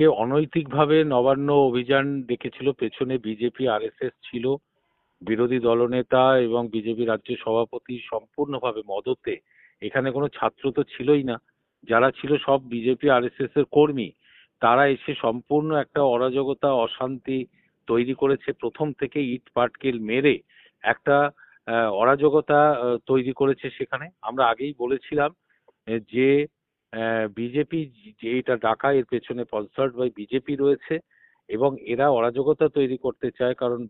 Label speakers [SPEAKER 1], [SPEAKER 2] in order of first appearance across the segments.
[SPEAKER 1] আজকে অনৈতিকভাবে নবান্ন অভিযান ডেকেছিল, পেছনে বিজেপি আরএসএস ছিল, বিরোধী দলনেতা এবং বিজেপি রাজ্য সভাপতি সম্পূর্ণভাবে মদতে। এখানে কোনো ছাত্র তো ছিলই না। যারা ছিল সব বিজেপি আরএসএস এর কর্মী। তারা এসে সম্পূর্ণ একটা অরাজকতা, অশান্তি তৈরি করেছে। প্রথম থেকে ইট পাটকেল মেরে একটা অরাজকতা তৈরি করেছে সেখানে। আমরা আগেই বলেছিলাম যে বিজেপি এটা ডাকা এর পেছনে স্পন্সার্ড বাই বিজেপি রয়েছে এবং এরা অরাজকতা তৈরি করতে চায় কারণ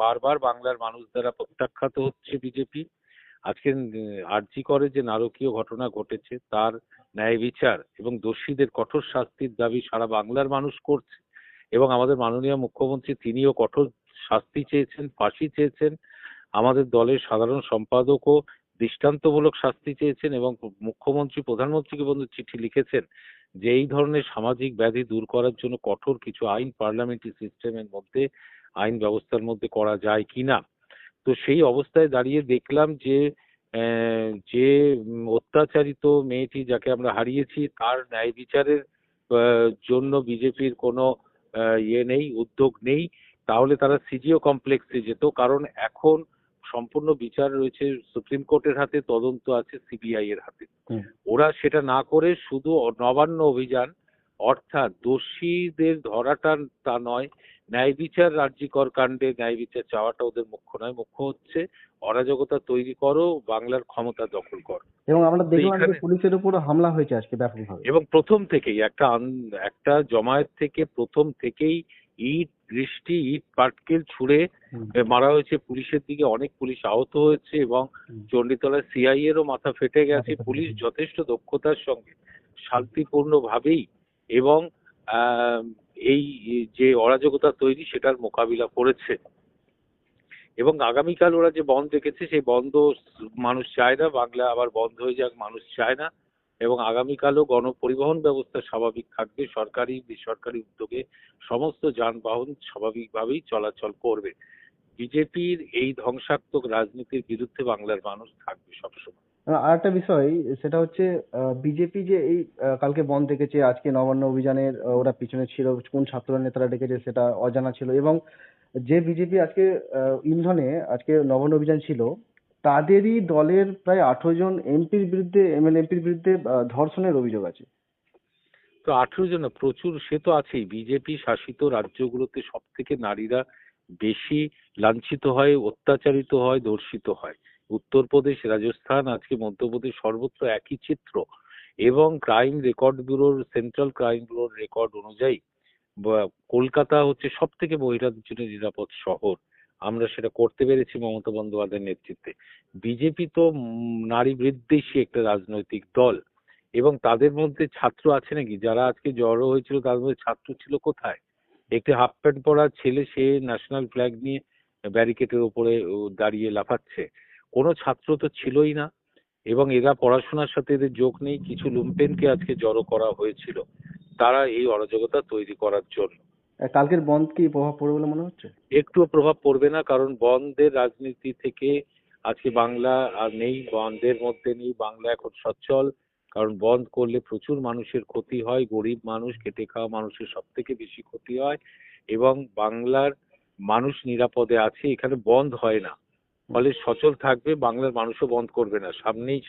[SPEAKER 1] বারবার বাংলার মানুষ দ্বারা প্রত্যাখ্যাত হচ্ছে বিজেপি। আজকে আর্জি করে যে নারকীয় ঘটনা ঘটেছে, তার ন্যায় বিচার এবং দোষীদের কঠোর শাস্তির দাবি সারা বাংলার মানুষ করছে এবং আমাদের মাননীয় মুখ্যমন্ত্রী তিনিও কঠোর শাস্তি চেয়েছেন, ফাঁসি চেয়েছেন। আমাদের দলের সাধারণ সম্পাদকও দৃষ্টান্তমূলক শাস্তি চেয়েছেন এবং মুখ্যমন্ত্রী, প্রধানমন্ত্রীকে পর্যন্ত চিঠি লিখেছেন যে এই ধরনের সামাজিক ব্যাধি দূর করার জন্য কঠোর কিছু আইন পার্লামেন্টারি সিস্টেমের মধ্যে, আইন ব্যবস্থার মধ্যে করা যায় কিনা তো সেই অবস্থায় দাঁড়িয়ে দেখলাম যে যে অত্যাচারিত মেয়েটি যাকে আমরা হারিয়েছি, তার ন্যায় বিচারের জন্য বিজেপির কোনো ইয়ে নেই, উদ্যোগ নেই। তাহলে তারা সিজিও কমপ্লেক্সে যেত, কারণ এখন সম্পূর্ণ বিচার রয়েছে সুপ্রিম কোর্টের হাতে তদন্ত আছে সিবিআই এর হাতে। ওরা সেটা না করে শুধু নবান্ন অভিযান অর্থাৎ দোষীদের ধরাটা তা নয় ন্যায় বিচার রাজ্যিকর কাণ্ডে ন্যায় বিচার চাওয়াটা ওদের মুখ্য নয়। মুখ্য হচ্ছে অরাজকতা তৈরি করো বাংলার ক্ষমতা দখল করো।
[SPEAKER 2] এবং আমরা দেখলাম যে পুলিশের উপর হামলা হয়েছে আজকে ব্যাপকভাবে।
[SPEAKER 1] এবং প্রথম থেকেই একটা একটা জমায়েত থেকে প্রথম থেকেই ইট বৃষ্টি ইট পাটকেল ছুড়ে মারা হয়েছে পুলিশের দিকে। অনেক পুলিশ আহত হয়েছে এবং। চণ্ডীতলা সিআই এরও মাথা ফেটে গেছে। পুলিশ যথেষ্ট দক্ষতার সঙ্গে শান্তিপূর্ণ ভাবেই এবং আহ, এই যে অরাজকতা তৈরি সেটার মোকাবিলা করেছে। এবং আগামীকাল ওরা যে বন্ধ রেখেছে সেই বন্ধ মানুষ চায় না। বাংলা আবার বন্ধ হয়ে যাক মানুষ চায় না। এবং আগামীকালও গণপরিবহন ব্যবস্থা স্বাভাবিক থাকবে। সরকারি, বেসরকারি উদ্যোগে সমস্ত যানবাহন স্বাভাবিকভাবেই চলাচল করবে। বিজেপির এই ধ্বংসাত্মক রাজনীতির বিরুদ্ধে বাংলার মানুষ থাকবে সবসময়।
[SPEAKER 2] আর একটা বিষয়, সেটা হচ্ছে বিজেপি যে এই কালকে বন্ধ ডেকেছে, আজকে নবান্ন অভিযানের ওরা পিছনে ছিল, কোন ছাত্র নেতারা ডেকেছে সেটা অজানা ছিল এবং যে বিজেপি আজকে ইন্ধনে আজকে নবান্ন অভিযান ছিল তাদেরই দলের প্রায় আঠারো জন এমপির বিরুদ্ধে এমএলএ এমপির বিরুদ্ধে ধর্ষণের অভিযোগ আছে।
[SPEAKER 1] তো আঠেরো জন না, প্রচুর সে তো আছেই। বিজেপি শাসিত রাজ্যগুলোতে সব থেকে নারীরা বেশি লাঞ্ছিত হয় অত্যাচারিত হয় ধর্ষিত হয়। উত্তরপ্রদেশ রাজস্থান আজকে মধ্যপ্রদেশ সর্বত্র একই চিত্র। এবং ক্রাইম রেকর্ড ব্যুরোর সেন্ট্রাল ক্রাইম ব্যুরোর রেকর্ড অনুযায়ী কলকাতা হচ্ছে সব থেকে মহিলাদের জন্য নিরাপদ শহর। আমরা সেটা করতে পেরেছি মমতা বন্দ্যোপাধ্যায়ের নেতৃত্বে। বিজেপি তো নারী বিদ্বেষী একটা রাজনৈতিক দল এবং তাদের মধ্যে ছাত্র আছে নাকি? যারা আজকে জড়ো হয়েছিল তাদের মধ্যে ছাত্র ছিল কোথায়? একটি হাফ প্যান্ট পরা ছেলে, সে ন্যাশনাল ফ্ল্যাগ নিয়ে ব্যারিকেডের উপরে দাঁড়িয়ে লাফাচ্ছে। কোনো ছাত্র তো ছিলই না এবং এরা পড়াশোনার সাথে এদের যোগ নেই। কিছু লুম্পেনকে আজকে জড়ো করা হয়েছিল। তারা এই অরাজকতা তৈরি করার জন্য।
[SPEAKER 2] কালকের বন্ধ কি প্রভাব পড়বে বলে মনে হচ্ছে?
[SPEAKER 1] একটুও প্রভাব পড়বে না কারণ বন্ধের রাজনীতি থেকে আজকে বাংলা আর নেই বন্ধের মধ্যে নেই বাংলা এখন সচ্ছল। কারণ বন্ধ করলে প্রচুর মানুষের ক্ষতি হয় গরিব মানুষ খেটে খাওয়া মানুষের সব থেকে বেশি ক্ষতি হয়। এবং বাংলার মানুষ নিরাপদে আছে এখানে বন্ধ হয় না। ফলে সচল থাকবে বাংলার মানুষও বন্ধ করবে না। সামনেই